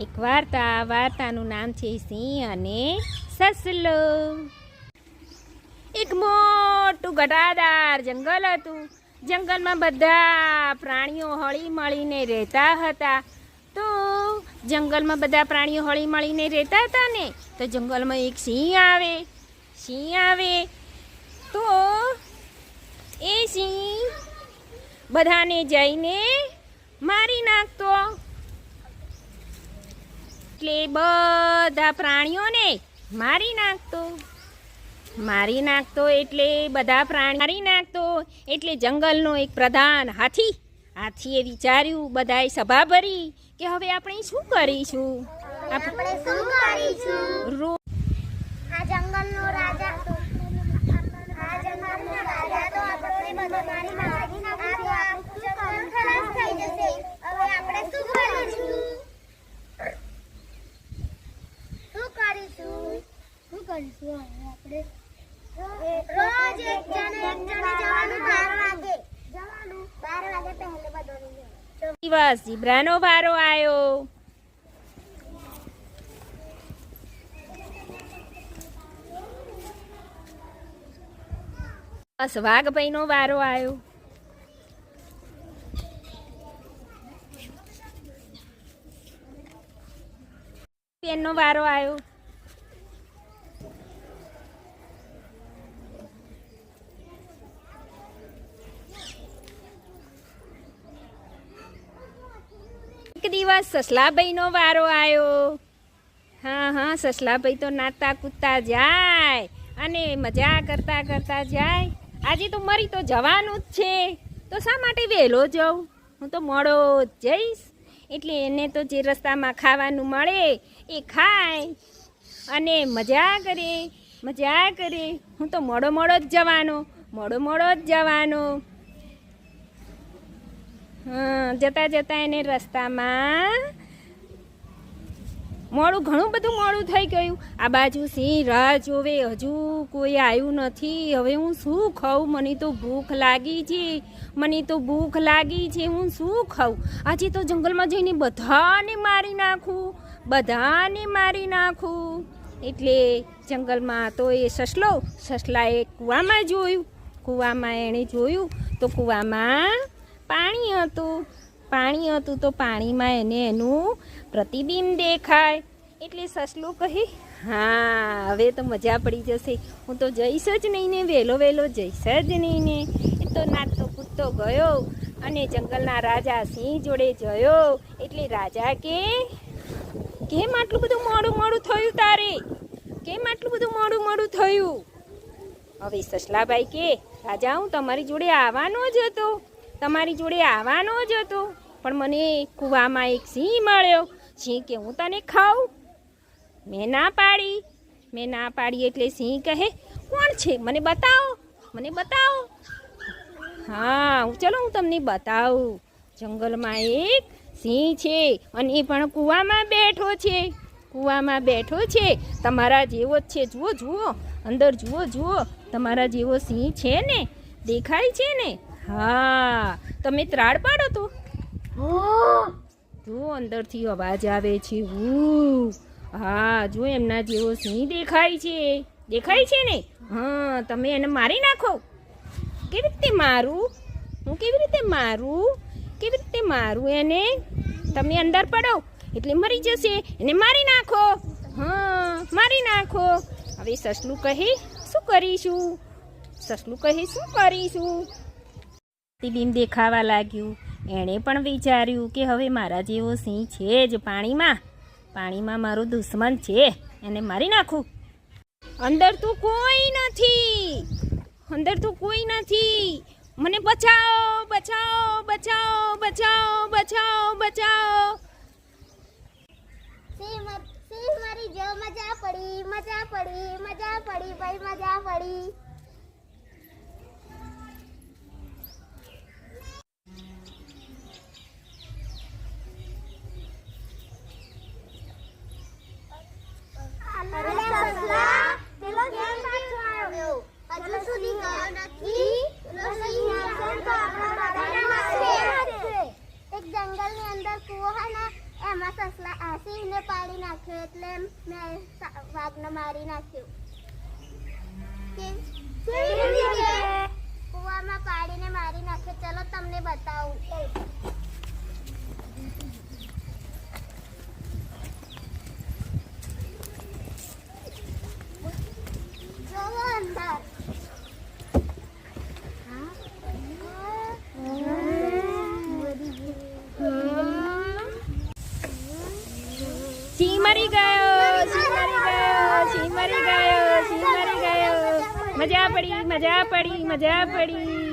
એક વાર્તા વાર્તાનું નામ છે સિંહ અને સસલો. એક મોટું ગટાદાર જંગલ હતું. જંગલમાં બધા પ્રાણીઓ હળી મળીને રહેતા હતા. તો જંગલમાં બધા પ્રાણીઓ હળી મળીને રહેતા હતા ને, તો જંગલમાં એક સિંહ આવે. સિંહ આવે. તો એ સિંહ બધાને જઈને મારી નાખતો. એટલે બધા પ્રાણીઓને મારી નાખતો. મારી નાખતો એટલે બધા પ્રાણી મારી નાખતો. એટલે જંગલનો એક પ્રધાન હાથી હાથીએ વિચાર્યું બધાએ સભા ભરી કે હવે આપણે શું કરીશું? આપણે શું કરીશું? આ જંગલનો રાજા આ જંગલનો રાજા તો આપણે બધો મારી મારી નાખ્યો આપણું જંગલ ખલાસ થઈ જશે હવે આપણે શું કરીશું શું કરીશું શું કરીશું હવે આપણે રોજ એક જણે એક જણે જવાનું બાર વાગે. જવાનું બાર વાગે પહેલે બધો દિવસ, ઝીબ્રાનો વારો આવ્યો બસ, વાઘભાઈનો વારો આવ્યો પેનનો વારો આવ્યો દિવસ સસલાભાઈનો વારો આવ્યો હા હા, સસલાભાઈ તો નાતા કૂદતા જાય અને મજા કરતા કરતા જાય. આજે તો મરી તો જવાનું જ છે. તો શા માટે વહેલો જાઉં? હું તો મોડો જ જઈશ. એટલે એને તો જે રસ્તામાં ખાવાનું મળે એ ખાય અને મજા કરે મજા કરે. હું તો મોડો મોડો જ જવાનો, મોડો મોડો જ જવાનો. હા જતા જતા એને રસ્તામાં મોડું, ઘણું બધું મોડું થઈ ગયું. આ બાજુ સિંહ રાહ જોવે, હજુ કોઈ આવ્યું નથી. હવે હું શું ખાઉં? મને તો ભૂખ લાગી છે. મને તો ભૂખ લાગી છે. હું શું ખાઉં? આજે તો જંગલમાં જઈને બધાને મારી નાખું. બધાને મારી નાખું. એટલે જંગલમાં તો એ સસલો, સસલાએ કૂવામાં જોયું. કૂવામાં એણે જોયું. તો કૂવામાં પાણી હતું. પાણી હતું તો પાણીમાં એને એનું પ્રતિબિંબ દેખાય. એટલે સસલું કહે, હા, હવે તો મજા પડી જશે. હું તો જઈશ જ નહીં ને, વહેલો વહેલો જઈશ જ નહીં ને. એ તો નાચતો કૂદતો ગયો અને જંગલના રાજા સિંહ જોડે જયો. એટલે રાજા કે, કેમ આટલું બધું મોડું મોડું થયું તારે? કેમ આટલું બધું મોડું મોડું થયું? હવે સસલાભાઈ કે, રાજા, હું તમારી જોડે આવવાનો જ હતો. તમારી જોડે આવવાનો જ હતો. પણ મને કૂવામાં એક સિંહ મળ્યો. સિંહ કે, હું તને ખાઉં? મેં ના પાડી. મેં ના પાડી એટલે સિંહ કહે, કોણ છે? મને બતાવો. મને બતાવો. હા, હું, ચલો હું તમને બતાવું. જંગલમાં એક સિંહ છે અને એ પણ કૂવામાં બેઠો છે. કૂવામાં બેઠો છે. તમારા જેવો જ છે. જુઓ જુઓ. અંદર જુઓ જુઓ. તમારા જેવો સિંહ છે ને? દેખાય છે ને? હા. તમે ત્રાડ પાડો તો. જો અંદરથી અવાજ આવે છે હા જો એમના જેવો સિંહ દેખાય છે. દેખાય છે ને? હા તમે એને મારી નાખો. કેવી રીતે મારું? હું કેવી રીતે મારું? કેવી રીતે મારું એને? તમે અંદર પડો. એટલે મરી જશે. એને મારી નાખો. હા મારી નાખો. હવે સસલું કહે શું કરીશું? સસલું કહે શું કરીશું? પ્રતિબિંબ દેખાવા લાગ્યું. એણે પણ વિચાર્યું કે હવે મારા જેવો સિંહ છે જ પાણીમાં. પાણીમાં મારો દુશ્મન છે, એને મારી નાખું. અંદર તો કોઈ નથી. અંદર તો કોઈ નથી. મને બચાવો બચાવો બચાવો બચાવો બચાવો બચાવો. મજા પડી મજા પડી મજા પડી, ભાઈ, મજા પડી અરે સસલા, પેલો કેમ પાછો આવ્યો? હજુ સુધી ગયો નથી? પેલો સિંહ આવશે તો ને સસલા સિંહને પાડી નાખ્યો એટલે મેં વાઘને મારી નાખ્યો કે કેવી રીતે કૂવામાં પાડીને મારી નાખ્યો ચલો તમને બતાવું જોવો અંદર સિંહ મરી ગયો સિંહ મરી ગયો સિંહ મરી ગયો સિંહ મરી ગયો. મજા પડી મજા પડી મજા પડી.